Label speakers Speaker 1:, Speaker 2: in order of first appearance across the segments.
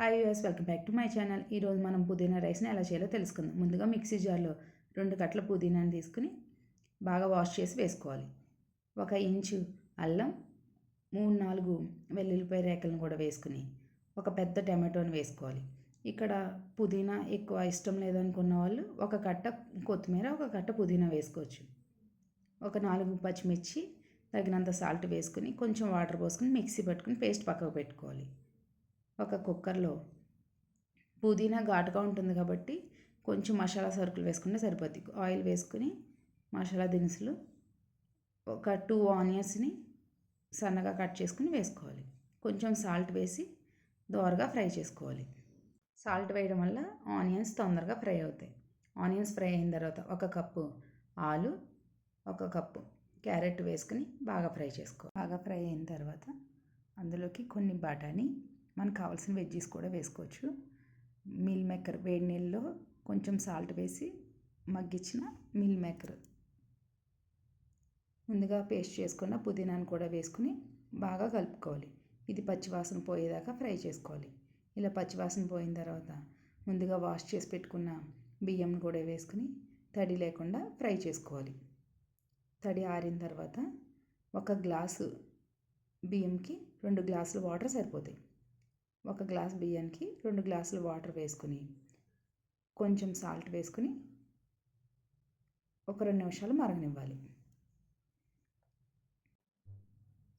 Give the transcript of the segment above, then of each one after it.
Speaker 1: Hi US welcome back to my channel ఈరోజు మనం పుదీనా రైస్ని ఎలా చేయాలో తెలుసుకుందాం. ముందుగా మిక్సీ జార్లో రెండు కట్ల పుదీనాని తీసుకుని బాగా వాష్ చేసి వేసుకోవాలి. ఒక ఇంచు అల్లం మూడు నాలుగు వెల్లుల్లిపాయ రేకలను కూడా వేసుకుని ఒక పెద్ద టమాటోని వేసుకోవాలి. ఇక్కడ పుదీనా ఎక్కువ ఇష్టం లేదనుకున్న వాళ్ళు ఒక కట్ట కొత్తిమీర ఒక కట్ట పుదీనా వేసుకోవచ్చు. ఒక నాలుగు పచ్చిమిర్చి తగినంత సాల్ట్ వేసుకుని కొంచెం వాటర్ పోసుకుని మిక్సీ పట్టుకుని పేస్ట్ పక్కకు పెట్టుకోవాలి. ఒక కుక్కర్లో పుదీనా ఘాటుగా ఉంటుంది కాబట్టి కొంచెం మసాలా సరుకులు వేసుకుంటే సరిపోద్ది. ఆయిల్ వేసుకుని మసాలా దినుసులు ఒక టూ ఆనియన్స్ని సన్నగా కట్ చేసుకుని వేసుకోవాలి. కొంచెం సాల్ట్ వేసి దోరగా ఫ్రై చేసుకోవాలి. సాల్ట్ వేయడం వల్ల ఆనియన్స్ తొందరగా ఫ్రై అవుతాయి. ఆనియన్స్ ఫ్రై అయిన తర్వాత ఒక కప్పు ఆలు ఒక కప్పు క్యారెట్ వేసుకుని బాగా ఫ్రై చేసుకో బాగా ఫ్రై అయిన తర్వాత అందులోకి కొన్ని బఠానీ మనకు కావాల్సిన వెజ్జీస్ కూడా వేసుకోవచ్చు. మిల్ మేకర్ వేడి నీళ్ళలో కొంచెం సాల్ట్ వేసి మగ్గించిన మిల్ మేకర్. ముందుగా పేస్ట్ చేసుకున్న పుదీనాను కూడా వేసుకుని బాగా కలుపుకోవాలి. ఇది పచ్చివాసన పోయేదాకా ఫ్రై చేసుకోవాలి. ఇలా పచ్చివాసన పోయిన తర్వాత ముందుగా వాష్ చేసి పెట్టుకున్న బియ్యం కూడా వేసుకుని తడి లేకుండా ఫ్రై చేసుకోవాలి. తడి ఆరిన తర్వాత ఒక గ్లాసు బియ్యంకి రెండు గ్లాసులు వాటర్ సరిపోతాయి. ఒక గ్లాస్ బియ్యానికి రెండు గ్లాసులు వాటర్ వేసుకుని కొంచెం సాల్ట్ వేసుకుని ఒక రెండు నిమిషాలు మరగనివ్వాలి.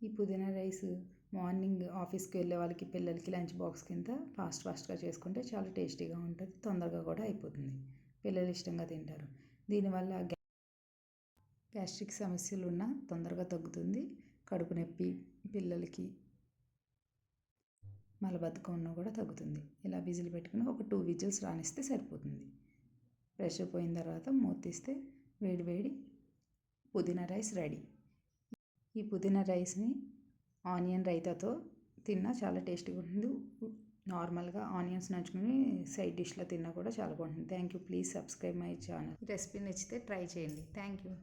Speaker 1: ఈ పుదీనా రైస్ మార్నింగ్ ఆఫీస్కి వెళ్ళే వాళ్ళకి పిల్లలకి లంచ్ బాక్స్ కింద ఫాస్ట్ ఫాస్ట్గా చేసుకుంటే చాలా టేస్టీగా ఉంటుంది తొందరగా కూడా అయిపోతుంది. పిల్లలు ఇష్టంగా తింటారు. దీనివల్ల గ్యాస్ట్రిక్ సమస్యలు ఉన్న తొందరగా తగ్గుతుంది. కడుపు నొప్పి పిల్లలకి మలబద్ధకం ఉన్నా కూడా తగ్గుతుంది. ఇలా విజిల్ పెట్టుకుని ఒక టూ విజిల్స్ రానిస్తే సరిపోతుంది. ప్రెషర్ పోయిన తర్వాత మూత తీస్తే వేడి వేడి పుదీనా రైస్ రెడీ. ఈ పుదీనా రైస్ని ఆనియన్ రైతాతో తిన్నా చాలా టేస్టీగా ఉంటుంది. నార్మల్గా ఆనియన్స్ నంచుకుని సైడ్ డిష్లో తిన్నా కూడా చాలా బాగుంటుంది. Thank you. Please subscribe my channel. Recipe నచ్చితే ట్రై చేయండి. Thank you.